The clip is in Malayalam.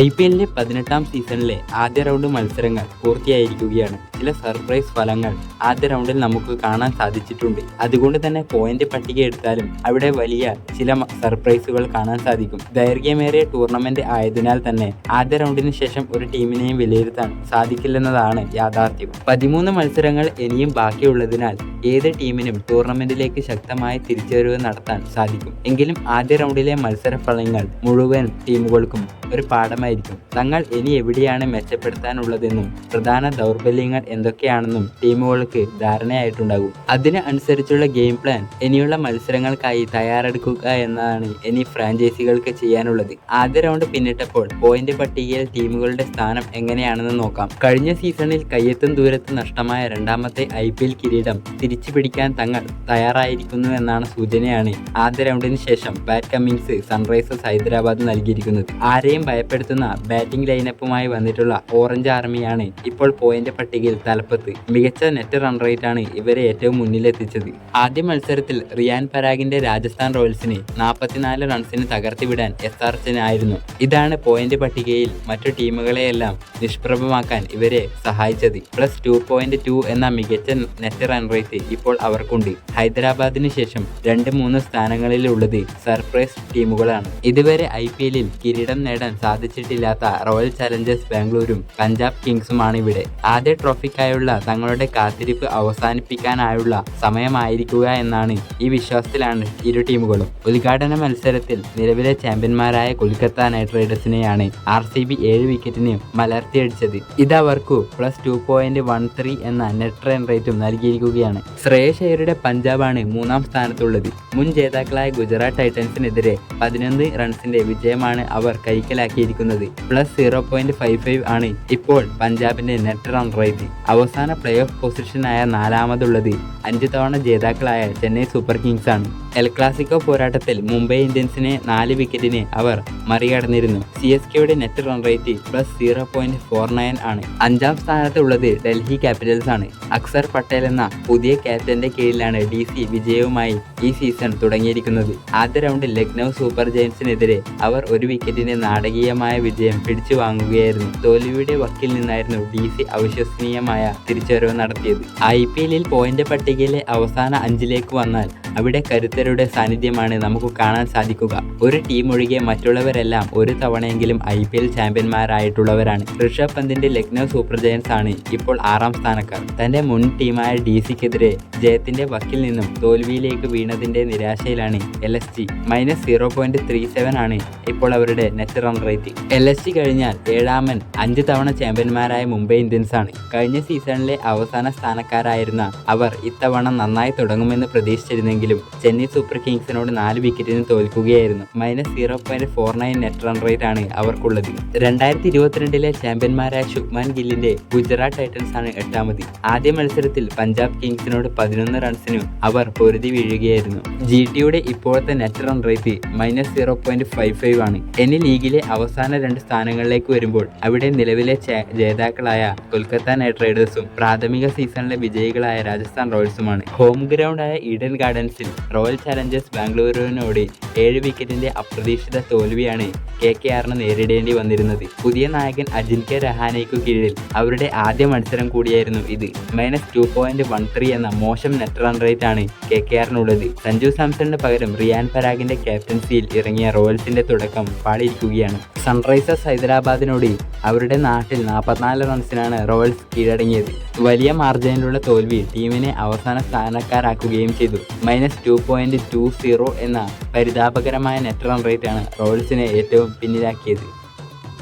ഐ പി എല്ലിലെ പതിനെട്ടാം സീസണിലെ ആദ്യ റൗണ്ട് മത്സരങ്ങൾ പൂർത്തിയായിരിക്കുകയാണ്. ചില സർപ്രൈസ് ഫലങ്ങൾ ആദ്യ റൗണ്ടിൽ നമുക്ക് കാണാൻ സാധിച്ചിട്ടുണ്ട്. അതുകൊണ്ട് തന്നെ പോയിന്റ് പട്ടിക എടുത്താലും അവിടെ വലിയ ചില സർപ്രൈസുകൾ കാണാൻ സാധിക്കും. ദൈർഘ്യമേറിയ ടൂർണമെന്റ് ആയതിനാൽ തന്നെ ആദ്യ റൗണ്ടിന് ശേഷം ഒരു ടീമിനെയും വിലയിരുത്താൻ സാധിക്കില്ലെന്നതാണ് യാഥാർത്ഥ്യം. പതിമൂന്ന് മത്സരങ്ങൾ ഇനിയും ബാക്കിയുള്ളതിനാൽ ഏത് ടീമിനും ടൂർണമെന്റിലേക്ക് ശക്തമായ തിരിച്ചുവരവ് നടത്താൻ സാധിക്കും. എങ്കിലും ആദ്യ റൗണ്ടിലെ മത്സര ഫലങ്ങൾ മുഴുവൻ ടീമുകൾക്കും ഒരു പാഠമായിരിക്കും തങ്ങൾ ഇനി എവിടെയാണ് മെച്ചപ്പെടുത്താനുള്ളതെന്നും പ്രധാന ദൗർബല്യങ്ങൾ എന്തൊക്കെയാണെന്നും ടീമുകൾക്ക് ധാരണയായിട്ടുണ്ടാകും. അതിന് അനുസരിച്ചുള്ള ഗെയിം പ്ലാൻ ഇനിയുള്ള മത്സരങ്ങൾക്കായി തയ്യാറെടുക്കുക എന്നതാണ് ഇനി ഫ്രാഞ്ചൈസികൾക്ക് ചെയ്യാനുള്ളത്. ആദ്യ റൗണ്ട് പിന്നിട്ടപ്പോൾ പോയിന്റ് പട്ടികയിൽ ടീമുകളുടെ സ്ഥാനം എങ്ങനെയാണെന്ന് നോക്കാം. കഴിഞ്ഞ സീസണിൽ കയ്യെത്തും ദൂരത്ത് നഷ്ടമായ രണ്ടാമത്തെ ഐ പി എൽ കിരീടം തിരിച്ചു പിടിക്കാൻ തങ്ങൾ തയ്യാറായിരിക്കുന്നു എന്നാണ് സൂചനയാണ് ആദ്യ റൗണ്ടിന് ശേഷം ബാറ്റ് കമ്മിങ്സ് സൺറൈസേഴ്സ് ഹൈദരാബാദ് നൽകിയിരിക്കുന്നത്. ആരെയും ഭയപ്പെടുത്തുന്ന ബാറ്റിംഗ് ലൈനപ്പുമായി വന്നിട്ടുള്ള ഓറഞ്ച് ആർമിയാണ് ഇപ്പോൾ പോയിന്റ് പട്ടികയിൽ തലപ്പത്ത്. മികച്ച നെറ്റ് റൺ റേറ്റ് ആണ് ഇവരെ ഏറ്റവും മുന്നിലെത്തിച്ചത്. ആദ്യ മത്സരത്തിൽ റിയാൻ പരാഗിന്റെ രാജസ്ഥാൻ റോയൽസിനെ നാൽപ്പത്തിനാല് റൺസിന് തകർത്തിവിടാൻ എസ് ആർ ആയിരുന്നു. ഇതാണ് പോയിന്റ് പട്ടികയിൽ മറ്റു ടീമുകളെയെല്ലാം നിഷ്പ്രഭമാക്കാൻ ഇവരെ സഹായിച്ചത്. പ്ലസ് ടു പോയിന്റ് ടു എന്ന മികച്ച നെറ്റ് റൺ റേറ്റ് ഇപ്പോൾ അവർക്കുണ്ട്. ഹൈദരാബാദിന് ശേഷം രണ്ട് മൂന്ന് സ്ഥാനങ്ങളിലുള്ളത് സർപ്രൈസ് ടീമുകളാണ്. ഇതുവരെ ഐ പി എല്ലിൽ കിരീടം നേടാൻ സാധിച്ചിട്ടില്ലാത്ത റോയൽ ചലഞ്ചേഴ്സ് ബാംഗ്ലൂരും പഞ്ചാബ് കിങ്സുമാണ് ഇവിടെ. ആദ്യ ട്രോഫിക്കായുള്ള തങ്ങളുടെ കാത്തിരിപ്പ് അവസാനിപ്പിക്കാനായുള്ള സമയമായിരിക്കുക എന്നാണ് ഈ വിശ്വാസത്തിലാണ് ഇരു ടീമുകളും. ഉദ്ഘാടന മത്സരത്തിൽ നിലവിലെ ചാമ്പ്യന്മാരായ കൊൽക്കത്ത നൈറ്റ് റൈഡേഴ്സിനെയാണ് ആർ സി ബി ഏഴ് വിക്കറ്റിന് മലർത്തിയടിച്ചത് ഇത് അവർക്കു plus two point one three എന്ന നെറ്റ് റൺ റേറ്റും നൽകിയിരിക്കുകയാണ്. ശ്രേയസ് അയ്യരുടെ പഞ്ചാബാണ് മൂന്നാം സ്ഥാനത്തുള്ളത്. മുൻ ജേതാക്കളായ ഗുജറാത്ത് ടൈറ്റൻസിനെതിരെ പതിനൊന്ന് റൺസിന്റെ വിജയമാണ് അവർ കൈക്കലാക്കിയിരിക്കുന്നത്. Plus zero point five five ആണ് ഇപ്പോൾ പഞ്ചാബിന്റെ നെറ്റ് റൺ റേറ്റ് അവസാന പ്ലേ ഓഫ് പൊസിഷനായ നാലാമതുള്ളത് അഞ്ച് തവണ ജേതാക്കളായ ചെന്നൈ സൂപ്പർ കിങ്സ് ആണ്. എൽ ക്ലാസിക്കോ പോരാട്ടത്തിൽ മുംബൈ ഇന്ത്യൻസിനെ നാല് വിക്കറ്റിന് അവർ മറികടന്നിരുന്നു. സി എസ് കെയുടെ net run rate plus zero point four nine ആണ്. അഞ്ചാം സ്ഥാനത്തുള്ളത് ഡൽഹി ക്യാപിറ്റൽസ് ആണ്. അക്സർ പട്ടേൽ എന്ന പുതിയ ക്യാപ്റ്റന്റെ കീഴിലാണ് ഡി സി വിജയവുമായി ഈ സീസൺ തുടങ്ങിയിരിക്കുന്നത്. ആദ്യ റൗണ്ടിൽ ലക്നൗ സൂപ്പർ ജയൻസിനെതിരെ അവർ ഒരു വിക്കറ്റിന് നാടകീയമായ വിജയം പിടിച്ചു വാങ്ങുകയായിരുന്നു തോൽവിയുടെ വക്കിൽ നിന്നായിരുന്നു ഡി സി അവിശ്വസനീയമായ തിരിച്ചുവരവ് നടത്തിയത്. ഐ പി എല്ലിൽ പോയിന്റ് പട്ടികയിലെ അവസാന അഞ്ചിലേക്ക് വന്നാൽ അവിടെ കരുത്തരുടെ സാന്നിധ്യമാണ് നമുക്ക് കാണാൻ സാധിക്കുക. ഒരു ടീം ഒഴികെ മറ്റുള്ളവരെല്ലാം ഒരു തവണയെങ്കിലും ഐ പി എൽ ചാമ്പ്യന്മാരായിട്ടുള്ളവരാണ്. ഋഷഭ് പന്തിന്റെ ലക്നൗ സൂപ്പർ ജയൻസ് ആണ് ഇപ്പോൾ ആറാം സ്ഥാനക്കാർ. തന്റെ മുൻ ടീമായ ഡി സിക്കെതിരെ ജയത്തിന്റെ വക്കിൽ നിന്നും തോൽവിയിലേക്ക് വീണതിന്റെ നിരാശയിലാണ് L S G. Minus zero point three seven ആണ് ഇപ്പോൾ അവരുടെ net run rate L S G കഴിഞ്ഞാൽ ഏഴാമൻ അഞ്ച് തവണ ചാമ്പ്യന്മാരായ മുംബൈ ഇന്ത്യൻസ് ആണ്. കഴിഞ്ഞ സീസണിലെ അവസാന സ്ഥാനക്കാരായിരുന്ന അവർ ഇത്തവണ നന്നായി തുടങ്ങുമെന്ന് പ്രതീക്ഷിച്ചിരുന്നെങ്കിലും ചെന്നൈ സൂപ്പർ കിങ്സിനോട് നാല് വിക്കറ്റിന് തോൽക്കുകയായിരുന്നു. Minus zero point four nine net run rate ആണ് അവർക്കുള്ളത്. രണ്ടായിരത്തി ഇരുപത്തിരണ്ടിലെ ചാമ്പ്യന്മാരായ ശുഭ്മാൻ ഗില്ലിന്റെ ഗുജറാത്ത് ടൈറ്റൻസ് ആണ് എട്ടാമത്. ആദ്യ മത്സരത്തിൽ പഞ്ചാബ് കിങ്സിനോട് പതിനൊന്ന് റൺസിന് അവർ പൊരുതി വീഴുകയായിരുന്നു. ജി ടിയുടെ ഇപ്പോഴത്തെ net run rate minus zero point five five ആണ്. എന്നീ ലീഗിലെ അവസാന രണ്ട് സ്ഥാനങ്ങളിലേക്ക് വരുമ്പോൾ അവിടെ നിലവിലെ ജേതാക്കളായ കൊൽക്കത്ത നൈറ്റ് റൈഡേഴ്സും പ്രാഥമിക സീസണിലെ വിജയികളായ രാജസ്ഥാൻ റോയൽസുമാണ്. ഹോം ഗ്രൗണ്ടായ ഈഡൻ ഗാർഡൻസിൽ റോയൽ ചലഞ്ചേഴ്സ് ബാംഗ്ലൂരുവിനോട് ഏഴ് വിക്കറ്റിന്റെ അപ്രതീക്ഷിത തോൽവിയാണ് കെ കെ ആറിന് നേരിടേണ്ടി വന്നിരുന്നത്. പുതിയ നായകൻ അജിൻകെ രഹാനയ്ക്കു കീഴിൽ അവരുടെ ആദ്യ മത്സരം കൂടിയായിരുന്നു ഇത്. Minus two point one three എന്ന മോശം നെറ്റ് റൺ റേറ്റ് ആണ് കെ കെ ആറിനുള്ളത്. സഞ്ജു സാംസണിന് പകരം റിയാൻ പരാഗിന്റെ ക്യാപ്റ്റൻസിയിൽ ഇറങ്ങിയ റോയൽസിന്റെ തുടക്കം പാടിയിരിക്കുകയാണ് സൺറൈസേഴ്സ് ഹൈദരാബാദിനോട് അവരുടെ നാട്ടിൽ നാൽപ്പത്തിനാല് റൺസിനാണ് റോയൽസ് കീഴടങ്ങിയത്. വലിയ മാർജിനിലുള്ള തോൽവി ടീമിനെ അവസാന സ്ഥാനക്കാരാക്കുകയും ചെയ്തു. Minus two point two zero എന്ന പരിതാപകരമായ നെറ്റ് റൺ റേറ്റ് ആണ് റോയൽസിനെ ഏറ്റവും പിന്നിലാക്കിയത്.